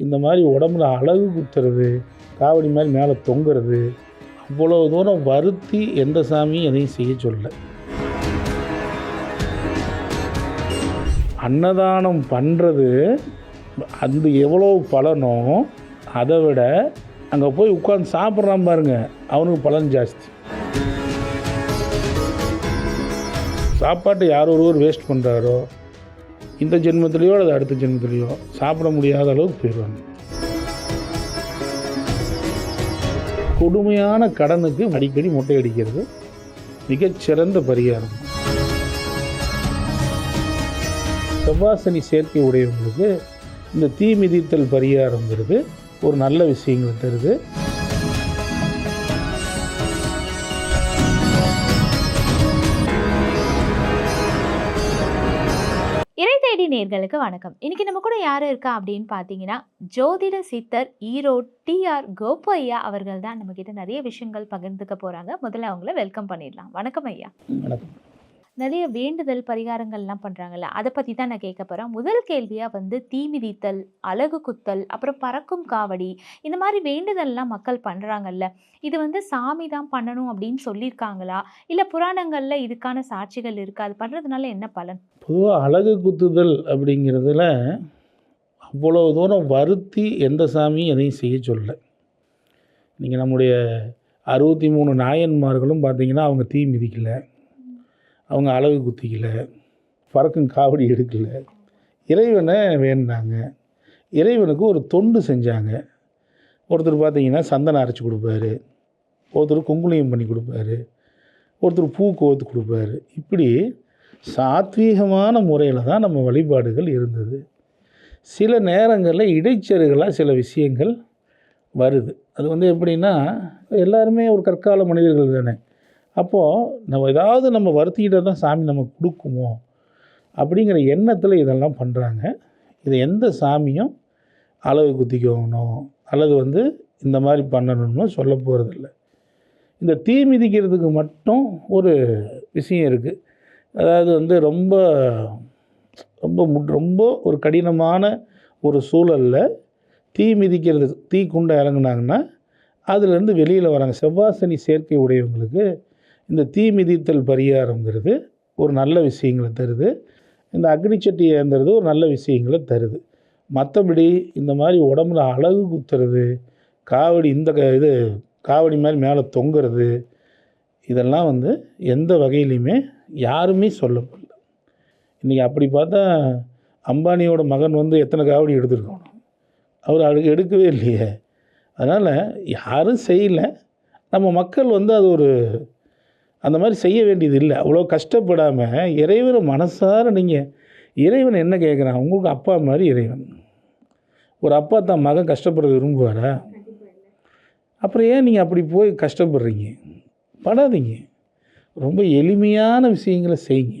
இந்த மாதிரி உடம்புல அழகு குத்துறது காவடி மாதிரி மேலே தொங்குறது அவ்வளோ தூரம் வருத்தி எந்த சாமியும் எதையும் செய்ய சொல்லலை அன்னதானம் பண்ணுறது அந்த எவ்வளோ பலனோ அதை விட அங்கே போய் உட்காந்து சாப்பிட்றான் பாருங்க அவனுக்கு பலன் ஜாஸ்தி. சாப்பாட்டை யார் ஒருவர் வேஸ்ட் பண்ணுறாரோ இந்த ஜென்மத்திலேயோ அல்லது அடுத்த ஜென்மத்திலேயோ சாப்பிட முடியாத அளவுக்கு போயிடுவாங்க. கொடுமையான கடனுக்கு அடிக்கடி முட்டை அடிக்கிறது மிகச்சிறந்த பரிகாரம். செவ்வாசனி சேர்க்கை உடையவங்களுக்கு இந்த தீ மிதித்தல் பரிகாரங்கிறது ஒரு நல்ல விஷயங்களை தருது. நேர்களுக்கு வணக்கம். இன்னைக்கு நம்ம கூட யார் இருக்கா அப்படின்னு பார்த்தீங்கன்னா ஜோதிட சித்தர் ஈரோடு டிஆர் ஆர் ஐயா அவர்கள் தான் நம்ம கிட்ட நிறைய விஷயங்கள் பகிர்ந்துக்க போறாங்க. முதல்ல அவங்கள வெல்கம் பண்ணிடலாம். வணக்கம் ஐயா. வணக்கம். நிறைய வேண்டுதல் பரிகாரங்கள்லாம் பண்ணுறாங்கல்ல அதை பற்றி தான் நான் கேட்க போகிறேன் முதல் கேள்வியாக வந்து தீ மிதித்தல் அழகு குத்தல் அப்புறம் பறக்கும் காவடி இந்த மாதிரி வேண்டுதல்லாம் மக்கள் பண்ணுறாங்கல்ல இது வந்து சாமி தான் பண்ணணும் அப்படின்னு சொல்லியிருக்காங்களா? இல்லை புராணங்களில் இதுக்கான சாட்சிகள் இருக்குது அது பண்ணுறதுனால என்ன பலன்? பொதுவாக அழகு குத்துதல் அப்படிங்கிறதுல அவ்வளோ தூரம் வருத்தி எந்த சாமியும் எதையும் செய்ய சொல்லலை நீங்கள் நம்முடைய அறுபத்தி மூணு நாயன்மார்களும் பார்த்தீங்கன்னா அவங்க தீ மிதிக்கலை. அவங்க அளவு குத்திக்கல பறக்கும் காவடி எடுக்கல. இறைவனை வேண்டினாங்க. இறைவனுக்கு ஒரு தொண்டு செஞ்சாங்க. ஒருத்தர் பார்த்தீங்கன்னா சந்தனம் அரைச்சி கொடுப்பாரு. ஒருத்தர் குங்குளியம் பண்ணி கொடுப்பாரு. ஒருத்தர் பூ கோத்து கொடுப்பாரு. இப்படி சாத்வீகமான முறையில் தான் நம்ம வழிபாடுகள் இருந்தது. சில நேரங்களில் இடைச்செருகலாக சில விஷயங்கள் வருது. அது வந்து எப்படின்னா எல்லாருமே ஒரு கற்கால மனிதர்கள் தானே. அப்போது நம்ம ஏதாவது நம்ம வருத்திக்கிட்ட தான் சாமி நமக்கு கொடுக்குமோ அப்படிங்கிற எண்ணத்தில் இதெல்லாம் பண்ணுறாங்க இதை எந்த சாமியும் அளவு குத்திக்கணும் அல்லது வந்து இந்த மாதிரி பண்ணணும்னு சொல்ல போகிறதில்ல இந்த தீ மிதிக்கிறதுக்கு மட்டும் ஒரு விஷயம் இருக்குது அதாவது வந்து ரொம்ப ரொம்ப மு- ரொம்ப ஒரு கடினமான ஒரு சூழலில் தீ மிதிக்கிறது தீ குண்டை இறங்குனாங்கன்னா அதுலேருந்து வெளியில் வராங்க. செவ்வாசனி சேர்க்கை உடையவங்களுக்கு இந்த தீ மிதித்தல் பரிகாரங்கிறது ஒரு நல்ல விஷயங்களை தருது. இந்த அக்னிச்சட்டி ஏந்துறது ஒரு நல்ல விஷயங்களை தருது. மற்றபடி இந்த மாதிரி உடம்புல அழகு குத்துறது காவடி இந்த க- இது காவடி மாதிரி மேலே தொங்குறது இதெல்லாம் வந்து எந்த வகையிலையுமே யாருமே சொல்லப்படல இன்றைக்கி அப்படி பார்த்தா அம்பானியோட மகன் வந்து எத்தனை காவடி எடுத்திருக்கணும் அவர் அடு எடுக்கவே இல்லையே. அதனால் யாரும் செய்யலை. நம்ம மக்கள் வந்து அது ஒரு அந்த மாதிரி செய்ய வேண்டியது இல்லை. அவ்வளோ கஷ்டப்படாமல் இறைவனை மனசார நீங்கள் இறைவன் என்ன கேட்குறான் உங்களுக்கு அப்பா மாதிரி இறைவன். ஒரு அப்பா தான் மகன் கஷ்டப்படுறது விரும்புவாரா? அப்புறம் ஏன் நீங்கள் அப்படி போய் கஷ்டப்படுறீங்க? படாதீங்க. ரொம்ப எளிமையான விஷயங்களை செய்யுங்க.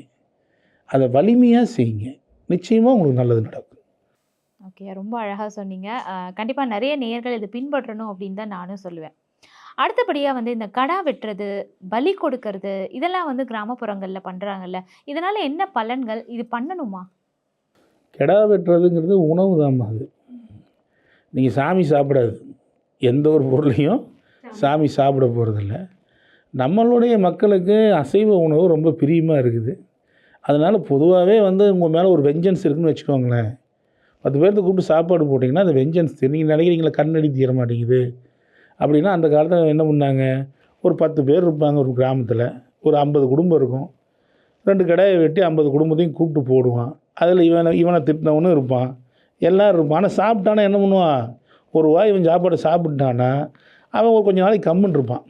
அதை வலிமையாக செய்யுங்க. நிச்சயமாக உங்களுக்கு நல்லது நடக்கும். ஓகே ரொம்ப அழகாக சொன்னீங்க. கண்டிப்பாக நிறைய நேர்கள் இதை பின்பற்றணும் அப்படின்னு தான் நானும் சொல்லுவேன். அடுத்தபடியாக வந்து இந்த கடா வெட்டுறது பலி கொடுக்கறது இதெல்லாம் வந்து கிராமப்புறங்களில் பண்ணுறாங்கல்ல இதனால் என்ன பலன்கள்? இது பண்ணணுமா? கெடா வெட்டுறதுங்கிறது உணவு தான் அது. நீங்கள் சாமி சாப்பிடாது. எந்த ஒரு பொருளையும் சாமி. சாப்பிட போகிறதில்ல நம்மளுடைய மக்களுக்கு அசைவ உணவு ரொம்ப பிரியமாக இருக்குது. அதனால் பொதுவாகவே வந்து உங்கள் மேலே ஒரு வெஞ்சன்ஸ் இருக்குன்னு வச்சுக்கோங்களேன். பத்து பேர்த்து கூப்பிட்டு சாப்பாடு போட்டிங்கன்னா அந்த வெஞ்சன்ஸ் நீங்கள் நினைக்கிறீங்களா கண்ணடி தீர மாட்டேங்குது? அப்படின்னா அந்த காலத்தில் என்ன பண்ணாங்க? ஒரு பத்து பேர் இருப்பாங்க ஒரு கிராமத்தில். ஒரு ஐம்பது குடும்பம் இருக்கும். ரெண்டு கடையை வெட்டி ஐம்பது குடும்பத்தையும் கூப்பிட்டு போடுவான். அதில் இவனை இவனை திட்டினவனும் இருப்பான். எல்லோரும் இருப்பான். ஆனால் சாப்பிட்டானா என்ன பண்ணுவான்? ஒரு வாய் இவன் சாப்பாடு சாப்பிட்டானா அவன் ஒரு கொஞ்ச நாளைக்கு கம்முன்னு இருப்பான்.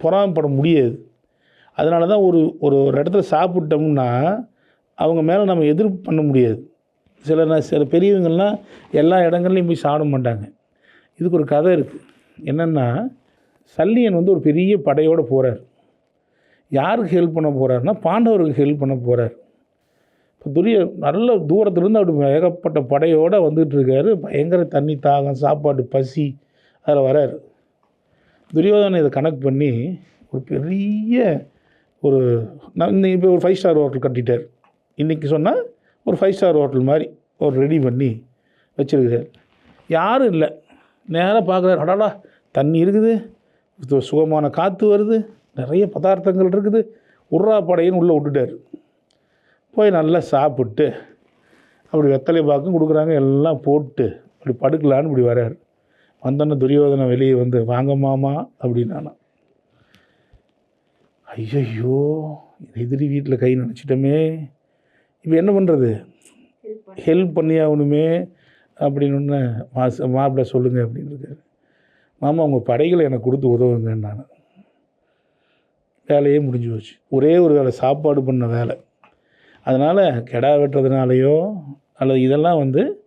பொறாமப்பட முடியாது. அதனால தான் ஒரு ஒரு ஒரு இடத்துல சாப்பிட்டோம்னா அவங்க மேலே நம்ம எதிர்ப்பு பண்ண முடியாது. சில சில பெரியவங்கள்லாம் எல்லா இடங்கள்லையும் போய் சாப்பிட மாட்டாங்க. இதுக்கு ஒரு கதை இருக்குது என்னென்னா சல்லியன் வந்து ஒரு பெரிய படையோடு போகிறார் யாருக்கு ஹெல்ப் பண்ண போகிறாருன்னா பாண்டவருக்கு ஹெல்ப் பண்ண போகிறார் இப்போ துரிய நல்ல தூரத்துலேருந்து அப்படி ஏகப்பட்ட படையோடு வந்துகிட்ருக்காரு பயங்கர தண்ணி தாகம் சாப்பாடு பசி அதில் வராரு. துரியோதனை இதை கணக்கு பண்ணி ஒரு பெரிய ஒரு நான் இன்றைக்கி இப்போ ஒரு ஃபைவ் ஸ்டார் ஹோட்டல் கட்டிட்டார். இன்றைக்கி சொன்னால் ஒரு ஃபைவ் ஸ்டார் ஹோட்டல் மாதிரி ஒரு ரெடி பண்ணி வச்சுருக்கார். யாரும் இல்லை. நேராக பார்க்குறாரு. அடாடா தண்ணி இருக்குது. சுகமான காற்று வருது. நிறைய பதார்த்தங்கள் இருக்குது. உர்ரா படையின்னு உள்ளே விட்டுட்டார். போய் நல்லா சாப்பிட்டு அப்படி வெத்தலை பாக்கும் கொடுக்குறாங்க. எல்லாம் போட்டு அப்படி படுக்கலான்னு இப்படி வர்றாரு. வந்தோன்னே துரியோதனை வெளியே வந்து வாங்க மாமா அப்படின்னானா. ஐயையோ எதிரி வீட்டில் கை நினச்சிட்டோமே. இப்போ என்ன பண்ணுறது ஹெல்ப் பண்ணி. ஆகணுமே அப்படின்னு ஒன்று மாச மாப்பிள்ள சொல்லுங்கள் அப்படின்னு இருக்காரு மாமா உங்கள் படைகளை எனக்கு கொடுத்து உதவுங்கன்னு நான். வேலையே முடிஞ்சு போச்சு. ஒரே ஒரு வேலை சாப்பாடு பண்ண வேலை. அதனால் கெடா வெட்டுறதுனாலையோ அல்லது இதெல்லாம் வந்து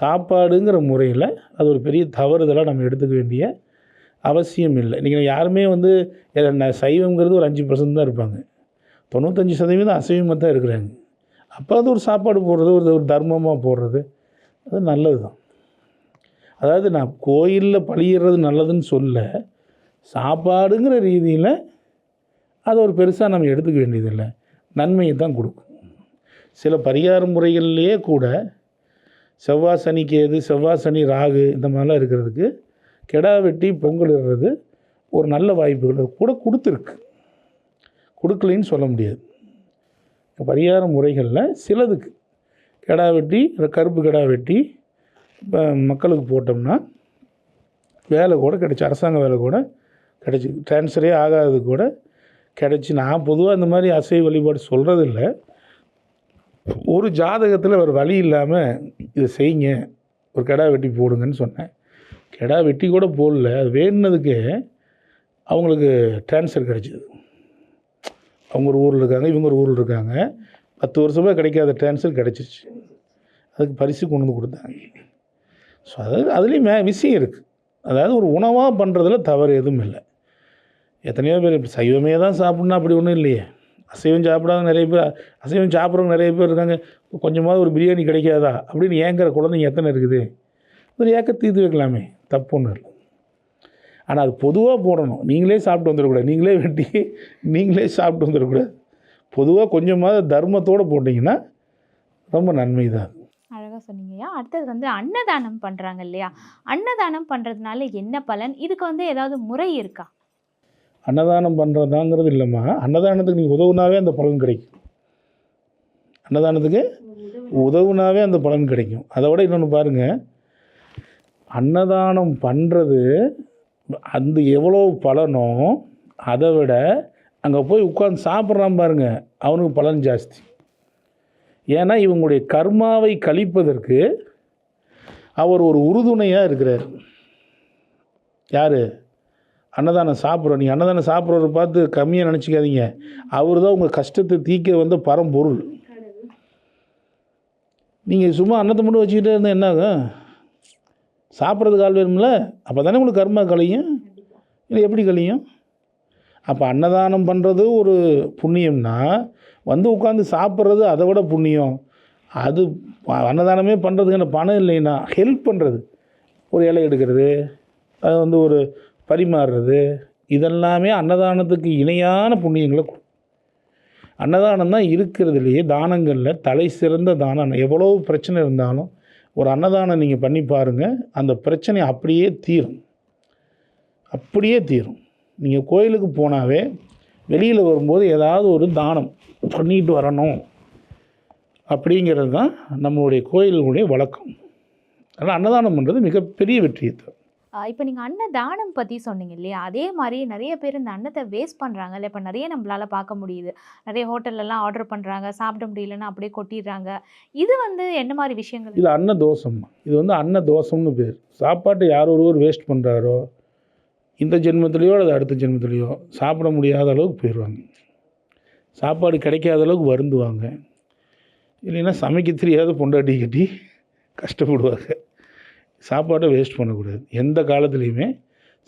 சாப்பாடுங்கிற முறையில் அது ஒரு பெரிய தவறுதலாக நம்ம எடுத்துக்க வேண்டிய அவசியம் இல்லை. நீங்கள் யாருமே வந்து ந- சைவங்கிறது ஒரு அஞ்சு பர்சன்ட் தான் இருப்பாங்க. தொண்ணூத்தஞ்சு சதவீதம் அசைவமாக தான் இருக்கிறாங்க. அப்போ அது ஒரு சாப்பாடு போடுறது ஒரு ஒரு தர்மமாக போடுறது. அது நல்லது தான் அதாவது நான் கோயிலில் பழியிறது நல்லதுன்னு சொல்ல சாப்பாடுங்கிற ரீதியில் அதை ஒரு பெருசாக நம்ம எடுத்துக்க வேண்டியதில்லை. நன்மையை தான் கொடுக்கும். சில பரிகார முறைகள்லேயே கூட செவ்வாய் சனி கேது செவ்வாய் சனி ராகு இந்த மாதிரிலாம் இருக்கிறதுக்கு கெடா வெட்டி பொங்கல் இடுறது ஒரு நல்ல வாய்ப்புகள். கூட கொடுத்துருக்கு. கொடுக்கலைன்னு சொல்ல முடியாது. பரிகார முறைகளில் சிலதுக்கு. கிடா வெட்டி இந்த கருப்பு கிடா வெட்டி இப்போ மக்களுக்கு போட்டோம்னா வேலை கூட கிடச்சி அரசாங்க வேலை கூட கிடச்சி. ட்ரான்ஸ்ஃபரே ஆகாதது கூட கிடச்சி. நான் பொதுவாக இந்த மாதிரி அசைவ வழிபாடு சொல்கிறதில்ல ஒரு ஜாதகத்தில் ஒரு வழி இல்லாமல் இதை செய்யுங்க ஒரு கெடா வெட்டி போடுங்கன்னு சொன்னேன். கெடா வெட்டி கூட போடல. அது வேணுனதுக்கு அவங்களுக்கு ட்ரான்ஸ்ஃபர் கிடச்சிது. அவங்க ஒரு ஊரில் இருக்காங்க இவங்க ஒரு ஊரில் இருக்காங்க. பத்து வருஷமாக கிடைக்காத ட்ரான்ஸ்ஃபர் கிடச்சிருச்சு. அதுக்கு பரிசு கொண்டு வந்து கொடுத்தாங்க ஸோ அதாவது அதுலேயும் மே விஷயம் இருக்குது அதாவது ஒரு உணவாக பண்ணுறதுல தவறு எதுவும் இல்லை. எத்தனையோ பேர் இப்போ சைவமே தான் சாப்பிட்னா அப்படி ஒன்றும் இல்லையே. அசைவம் சாப்பிடாத நிறைய பேர் அசைவம் சாப்பிட்றவங்க நிறைய பேர் இருக்காங்க. கொஞ்சமாவது ஒரு பிரியாணி கிடைக்காதா? அப்படின்னு ஏங்குற குழந்தைங்க எத்தனை இருக்குது? ஒரு ஏக்க தீர்த்து வைக்கலாமே. தப்பு ஒன்றும் இல்லை. ஆனால் அது பொதுவாக போடணும். நீங்களே சாப்பிட்டு வந்துடக்கூடாது. நீங்களே வெட்டி நீங்களே சாப்பிட்டு வந்துடக்கூடாது. பொதுவாக கொஞ்சமாவது தர்மத்தோடு போட்டிங்கன்னா ரொம்ப நன்மை தான் அது. அழகா சொன்னீங்கய்யா அடுத்தது வந்து அன்னதானம் பண்றாங்க இல்லையா? அன்னதானம் பண்றதுனால என்ன பலன்? இதுக்கு வந்து ஏதாவது முறை இருக்கா? அன்னதானம் பண்ணுறதாங்கிறது இல்லைம்மா. அன்னதானத்துக்கு நீங்கள் உதவுனாவே அந்த பலன் கிடைக்கும். அன்னதானத்துக்கு உதவுனாவே அந்த பலன் கிடைக்கும். அதை விட இன்னொன்று பாருங்கள் அன்னதானம் பண்ணுறது அந்த எவ்வளோ பலனோ அதை விட அங்கே போய் உட்காந்து சாப்பிட்றான் பாருங்க அவனுக்கு பலன் ஜாஸ்தி. ஏன்னா இவங்களுடைய கர்மாவை கழிப்பதற்கு அவர் ஒரு உறுதுணையாக இருக்கிறார். யார்? அன்னதானம் சாப்பிட்றோம் நீங்கள் அன்னதானம் சாப்பிட்றவரை பார்த்து கம்மியாக நினச்சிக்காதீங்க. அவர் தான் உங்கள் கஷ்டத்தை தீக்க வந்த பரம்பொருள். நீங்கள் சும்மா அன்னத்தை மட்டும் வச்சுக்கிட்டே இருந்தால் என்ன ஆகும்? சாப்பிட்றதுக்கு ஆள் வேணும்ல? அப்போ தானே உங்களுக்கு கர்மா கழியும்? இல்லை எப்படி கழியும்? அப்போ அன்னதானம் பண்ணுறது ஒரு புண்ணியம்னா வந்து உட்காந்து சாப்பிட்றது அதை விட புண்ணியம். அது அன்னதானமே பண்ணுறதுக்கான பணம் இல்லைன்னா ஹெல்ப் பண்ணுறது ஒரு இலை எடுக்கிறது அது வந்து ஒரு பரிமாறுறது இதெல்லாமே அன்னதானத்துக்கு இணையான புண்ணியங்களை அன்னதானம் தான் இருக்கிறதுலையே தானங்களில் தலை சிறந்த தானம். எவ்வளோ பிரச்சனை இருந்தாலும் ஒரு அன்னதானம் நீங்கள் பண்ணி பாருங்கள் அந்த பிரச்சனை அப்படியே தீரும். அப்படியே தீரும். நீங்கள் கோயிலுக்கு போனாவே வெளியில் வரும்போது ஏதாவது ஒரு தானம் பண்ணிட்டு வரணும். அப்படிங்கிறது தான் நம்மளுடைய கோயிலுடைய வழக்கம். அதனால் அன்னதானம் பண்ணுறது மிகப்பெரிய தரும் ஆஹ் இப்போ நீங்கள் அன்னதானம் பற்றி சொன்னீங்க இல்லையா? அதே மாதிரி நிறைய பேர் இந்த அன்னத்தை வேஸ்ட் பண்ணுறாங்கல்ல இப்போ நிறைய நம்மளால பார்க்க முடியுது. நிறைய ஹோட்டல்லலாம் ஆர்டர் பண்ணுறாங்க சாப்பிட முடியலன்னா அப்படியே கொட்டிடுறாங்க. இது வந்து என்ன மாதிரி விஷயங்கள்? இது அன்ன தோஷம் இது வந்து அன்ன தோஷம்னு பேர். சாப்பாட்டை யார் ஒருவர் வேஸ்ட் பண்ணுறாரோ இந்த ஜென்மத்திலையோ அல்லது அடுத்த ஜென்மத்திலையோ சாப்பிட முடியாத அளவுக்கு போயிடுவாங்க. சாப்பாடு கிடைக்காத அளவுக்கு வருந்துவாங்க. இல்லைன்னா சமைக்க தெரியாத பொண்டாட்டி கட்டி கஷ்டப்படுவாங்க. சாப்பாட்டை வேஸ்ட் பண்ணக்கூடாது. எந்த காலத்துலேயுமே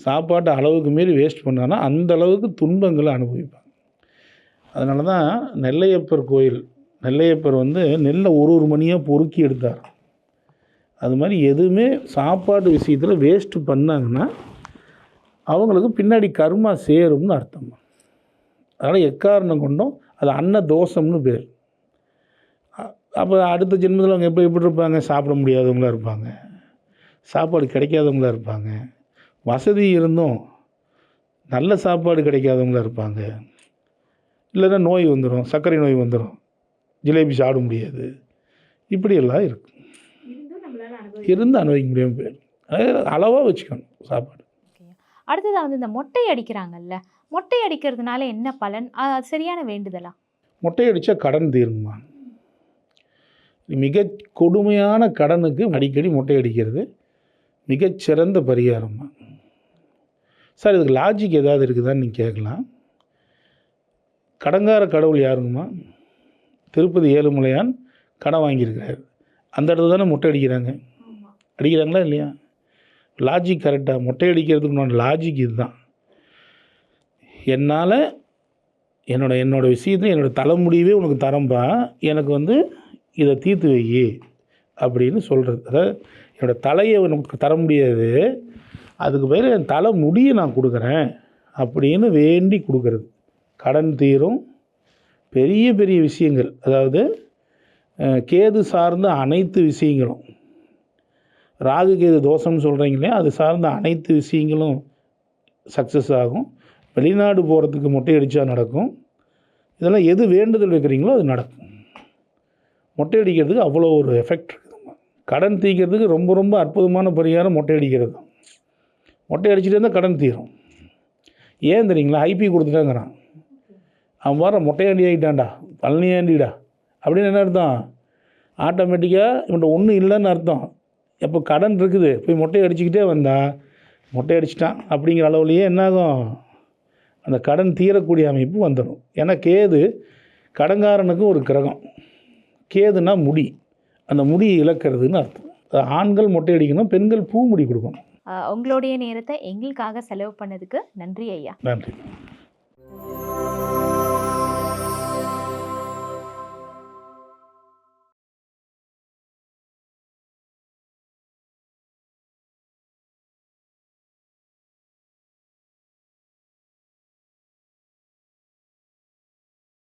சாப்பாட்டை அளவுக்கு மீறி வேஸ்ட் பண்ணான்னா அந்த அளவுக்கு துன்பங்களை அனுபவிப்பாங்க. அதனால தான் நெல்லையப்பர் கோயில் நெல்லையப்பர் வந்து நெல்லை ஒரு ஒரு மணியாக பொறுக்கி எடுத்தார் அது மாதிரி எதுவுமே சாப்பாடு விஷயத்தில் வேஸ்ட்டு பண்ணாங்கன்னா அவங்களுக்கு பின்னாடி கர்மா சேரும்னு அர்த்தம். அதனால் எக்காரணம் கொண்டும் அது அன்ன தோஷம்னு பேர். அப்போ அடுத்த ஜென்மத்தில் அவங்க எப்படி எப்படி இருப்பாங்க? சாப்பிட முடியாதவங்களா இருப்பாங்க. சாப்பாடு கிடைக்காதவங்களா இருப்பாங்க. வசதி இருந்தும் நல்ல சாப்பாடு கிடைக்காதவங்களா இருப்பாங்க. இல்லைன்னா நோய் வந்துடும் சர்க்கரை நோய் வந்துடும் ஜிலேபி சாப்பிட முடியாது. இப்படியெல்லாம் இருக்கும் இருந்து அனுபவிக்க முடியாமல் போயிடும் அளவாக வச்சுக்கணும் சாப்பாடு. அடுத்ததாக வந்து இந்த மொட்டை அடிக்கிறாங்கல்ல மொட்டை அடிக்கிறதுனால என்ன பலன்? அது சரியான வேண்டுதலா? மொட்டை அடித்தா கடன் தீருங்கம்மா மிக கொடுமையான கடனுக்கு அடிக்கடி மொட்டை அடிக்கிறது மிகச்சிறந்த பரிகாரம்மா சார் இதுக்கு லாஜிக் ஏதாவது இருக்குதான்னு நீங்கள் கேட்கலாம். கடங்கார கடவுள் யாருங்கம்மா? திருப்பதி ஏழுமலையான் கடன் வாங்கியிருக்கிறார். அந்த இடத்துல தானே மொட்டை அடிக்கிறாங்க. அடிக்கிறாங்களா இல்லையா? லாஜிக் கரெக்டாக மொட்டை அடிக்கிறதுக்கு நான் லாஜிக் இதுதான். என்னால் என்னோட என்னோடய விஷயத்தை என்னோட தலைமுடியவே உனக்கு தரம்பா எனக்கு வந்து இதை தீர்த்து வை அப்படின்னு சொல்கிறது அதாவது என்னோட தலையை உனக்கு தர முடியாது அதுக்கு பேர் என் தலை முடியை நான் கொடுக்குறேன் அப்படின்னு வேண்டி கொடுக்கறது. கடன் தீரும் பெரிய பெரிய விஷயங்கள். அதாவது கேது சார்ந்த அனைத்து விஷயங்களும். ராகு கேது தோஷம்னு சொல்கிறீங்களே அது சார்ந்த அனைத்து விஷயங்களும் சக்ஸஸ் ஆகும். வெளிநாடு போகிறதுக்கு மொட்டை அடித்தா நடக்கும். இதெல்லாம் எது வேண்டுதல் வைக்கிறீங்களோ அது நடக்கும். மொட்டை அடிக்கிறதுக்கு அவ்வளோ ஒரு எஃபெக்ட் இருக்குதுங்க கடன் தீர்க்கிறதுக்கு ரொம்ப ரொம்ப அற்புதமான பரிகாரம் மொட்டை அடிக்கிறது தான் மொட்டை அடிச்சுட்டு இருந்தால் கடன் தீரும். ஏன் தெரியுங்களா? ஐபி கொடுத்துட்டாங்கிறான். அவன் வர மொட்டையாண்டி ஆகிட்டான்டா பழனியாண்டிடா. அப்படின்னு என்ன அர்த்தம்? ஆட்டோமேட்டிக்காக இவன்ட்ட ஒன்றும் இல்லைன்னு அர்த்தம். எப்போ கடன் இருக்குது போய் மொட்டை அடிச்சுக்கிட்டே வந்தா மொட்டை அடிச்சிட்டான் அப்படிங்கிற அளவுலையே என்னாகும்? அந்த கடன் தீரக்கூடிய அமைப்பு வந்துடும். ஏன்னா கேது கடங்காரனுக்கு ஒரு கிரகம். கேதுனா முடி. அந்த முடியை இழக்கிறதுன்னு அர்த்தம். ஆண்கள் மொட்டை அடிக்கணும் பெண்கள் பூ முடி கொடுக்கணும். உங்களுடைய நேரத்தை எங்களுக்காக செலவு பண்ணதுக்கு நன்றி ஐயா. நன்றி.